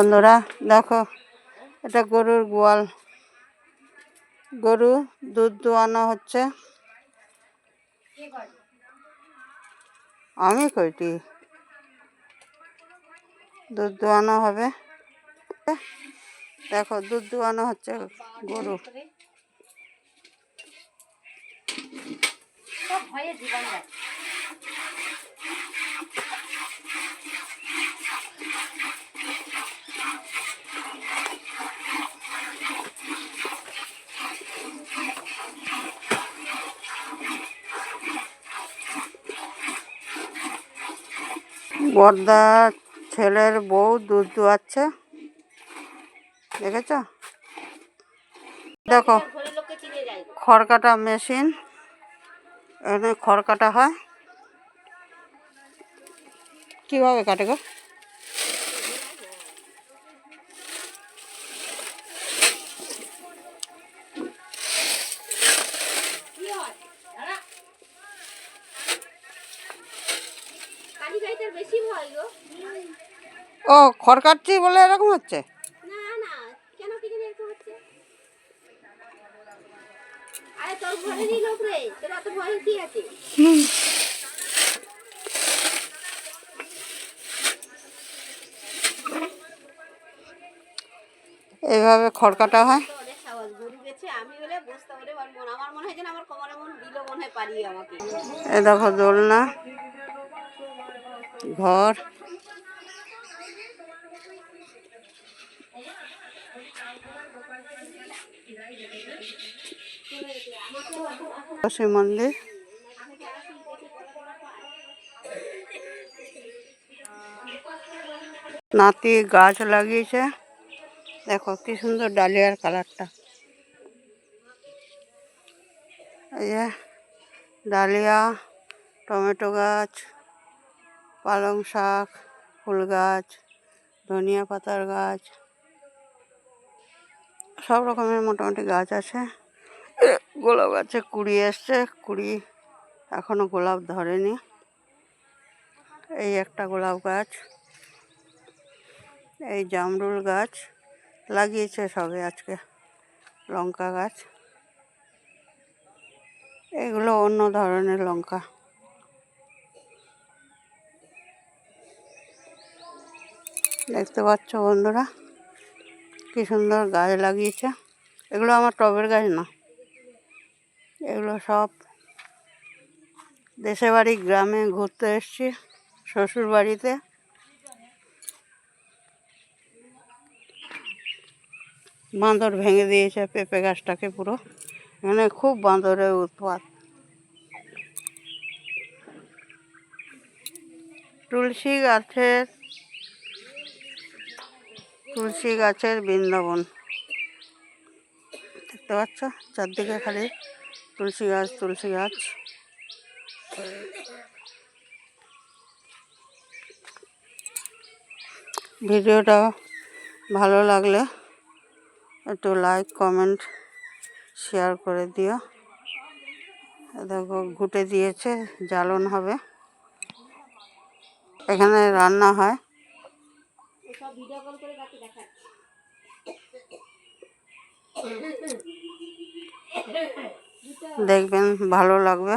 বন্ধুরা, দেখো, এটা গরুর গোয়াল। গরু দুধ দোয়ানো হচ্ছে। আমি কইটি, দুধ দোয়ানো হবে। দেখো, দুধ দোয়ানো হচ্ছে গরু। জীবন বর্দা ছেলের বউ দুধ দুয়াচ্ছে। দেখেছ? দেখো খড় কাটা মেশিন এখানে খড় কাটা হয়। কীভাবে কাটে গো কি হয় দাঁড়া কালী গাইটার বেশি ভয় গো ও খড় কাটছি বলে এরকম হচ্ছে? এইভাবে খড় কাটা হয় মনে হয় মন মনে হয় এ দেখো দোলনা। ঘর। শিব মন্দির নাতি গাছ লাগিয়েছে। দেখো কি সুন্দর ডালিয়ার কালারটা। এই ডালিয়া, টমেটো গাছ। পালং শাক ফুল গাছ ধনিয়া পাতার গাছ, সব রকমের মোটামুটি গাছ আছে। গোলাপ গাছে কুড়ি এসছে, কুড়ি এখনও গোলাপ ধরেনি। এই একটা গোলাপ গাছ, এই জামরুল গাছ লাগিয়েছে সবে আজকে, লঙ্কা গাছ। এগুলো অন্য ধরনের লঙ্কা। দেখতে পাচ্ছ বন্ধুরা, কি সুন্দর গাছ লাগিয়েছে। এগুলো আমার টবের গাছ না, এগুলো সব দেশে বাড়ি, গ্রামে ঘুরতে এসছি শ্বশুর বাড়িতে বাঁদর ভেঙে দিয়েছে পেঁপে গাছটাকে পুরো এখানে খুব বাঁদরের উৎপাত। তুলসী গাছের তুলসী গাছের বৃন্দাবন। দেখতে পাচ্ছ? চারদিকে খালি তুলসী গাছ তুলসী গাছ। ভিডিওটা ভালো লাগলে একটু লাইক, কমেন্ট, শেয়ার করে দিও। দেখো, ঘুটে দিয়েছে, জ্বালন হবে। এখানে রান্না হয়। ভিডিও কল করে কাকে দেখাচ্ছে দেখবেন ভালো লাগবে